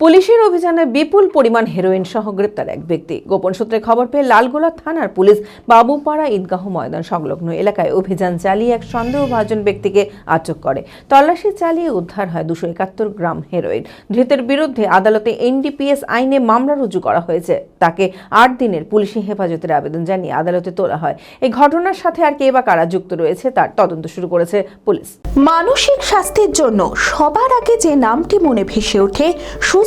পুলিশের অভিযানে বিপুল পরিমাণ হেরোইন সহ গ্রেপ্তার এক ব্যক্তি। গোপন সূত্রে খবর পেয়ে লালগোলা থানার পুলিশ বাবুপাড়া ঈদগাহ ময়দান সংলগ্ন এলাকায় অভিযান চালিয়ে এক সন্দেহভাজন ব্যক্তিকে আটক করে। তল্লাশি চালিয়ে উদ্ধার হয় দুশো একাত্তর গ্রাম হেরোইন ধৃতের বিরুদ্ধে আদালতে এনডিপিএস আইনে মামলা রুজু করা হয়েছে। তাকে আট দিনের পুলিশি হেফাজতের আবেদন জানিয়ে আদালতে তোলা হয়। এই ঘটনার সাথে আর কে বা কারা যুক্ত রয়েছে তার তদন্ত শুরু করেছে পুলিশ। মানসিক স্বাস্থ্যের জন্য সবার আগে যে নামটি মনে ভেসে ওঠে সুস্থ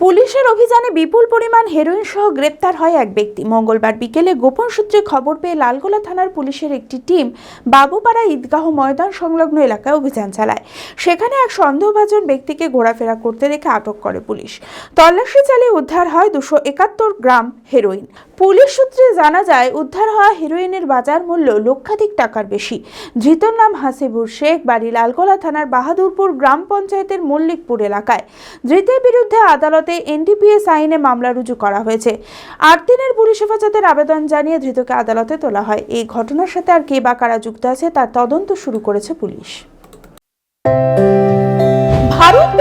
পুলিশের অভিযানে বিপুল পরিমাণ হেরোইন সহ গ্রেপ্তার হয় এক ব্যক্তি। মঙ্গলবার বিকেলে গোপন সূত্রে খবর পেয়ে লালগোলা থানার পুলিশের একটি টিম বাবুপাড়া ঈদগাহ ময়দান সংলগ্ন এলাকায় অভিযান চালায়। সেখানে এক সন্দেহভাজন ব্যক্তিকে ঘোরাফেরা করতে দেখে আটক করে পুলিশ। তল্লাশি চালিয়ে উদ্ধার হয় দুশো একাত্তর গ্রাম হেরোইন পুলিশ সূত্রে জানা যায়, উদ্ধার হওয়া হেরোইনের বাজার মূল্য লক্ষাধিক টাকার বেশি। ধৃতর নাম হাসিবুর শেখ, বাড়ি লালগোলা থানার বাহাদুরপুর গ্রাম পঞ্চায়েতের মল্লিকপুর এলাকায়। ধৃতের বিরুদ্ধে আদালতে এনডিপিএস আইনে মামলা রুজু করা হয়েছে। আট দিনের পুলিশ হেফাজতের আবেদন জানিয়ে ধৃতকে আদালতে তোলা হয়। এই ঘটনার সাথে আর কে বা কারা যুক্ত আছে, তার তদন্ত শুরু করেছে পুলিশ।